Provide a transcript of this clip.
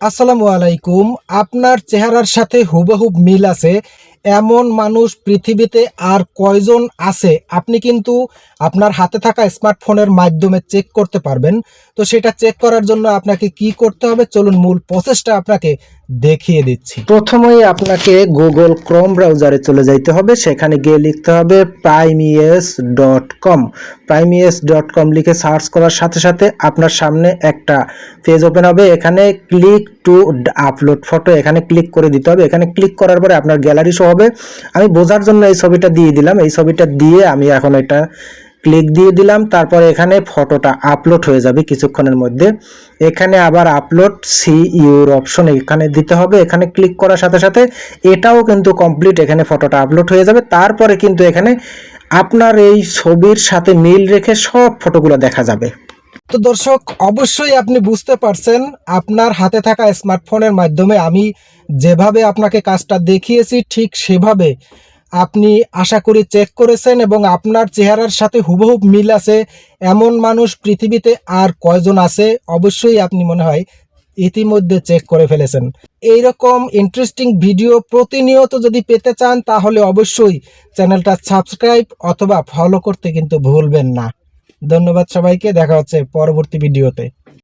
আসসালামু আলাইকুম। আপনার চেহারার সাথে হুবহুব মিল আছে। এমন মানুষ পৃথিবীতে আর কয়জন আছে? আপনি কিন্তু আপনার হাতে থাকা স্মার্টফোনের মাধ্যমে চেক করতে পারবেন। তো সেটা চেক করার জন্য আপনাকে কি করতে হবে? চলুন মূল প্রসেসটা আপনাকে দেখিয়ে দিচ্ছি। প্রথমেই আপনাকে গুগল ক্রোম ব্রাউজারে চলে যাইতে হবে। সেখানে গিয়ে লিখতে হবে প্রাইমিএস ডট কম প্রাইমিএস ডট কম লিখে সার্চ করার সাথে সাথে আপনার সামনে একটা পেজ ওপেন হবে। এখানে ক্লিক টু আপলোড ফটো এখানে ক্লিক করে দিতে হবে। এখানে ক্লিক করার পরে আপনার গ্যালারি শো হবে। আমি বোঝার জন্য এই ছবিটা দিয়ে দিলাম। এই ছবিটা দিয়ে আমি এখন এটা ক্লিক দিয়ে দিলাম। তারপর এখানে ফটোটা আপলোড হয়ে যাবে কিছুক্ষণের মধ্যে। এখানে আবার আপলোড সি ইউর অপশন এখানে দিতে হবে। এখানে ক্লিক করার সাথে সাথে এটাও কিন্তু কমপ্লিট এখানে ফটোটা আপলোড হয়ে যাবে। তারপরে কিন্তু এখানে আপনার এই ছবির সাথে মিল রেখে সব ফটোগুলো দেখা যাবে। তো দর্শক, অবশ্যই আপনি বুঝতে পারছেন, আপনার হাতে থাকা স্মার্টফোনের মাধ্যমে আমি যেভাবে আপনাকে কাজটা দেখিয়েছি, ঠিক সেভাবে আপনি আশা করি চেক করেছেন এবং আপনার চেহারার সাথে হুবহুব মিল আছে। এমন মানুষ পৃথিবীতে আর কয়জন আছে, অবশ্যই আপনি মনে হয় ইতিমধ্যে চেক করে ফেলেছেন। এইরকম ইন্টারেস্টিং ভিডিও প্রতিনিয়ত যদি পেতে চান, তাহলে অবশ্যই চ্যানেলটা সাবস্ক্রাইব অথবা ফলো করতে কিন্তু ভুলবেন না। ধন্যবাদ সবাইকে দেখা হচ্ছে পরবর্তী ভিডিওতে।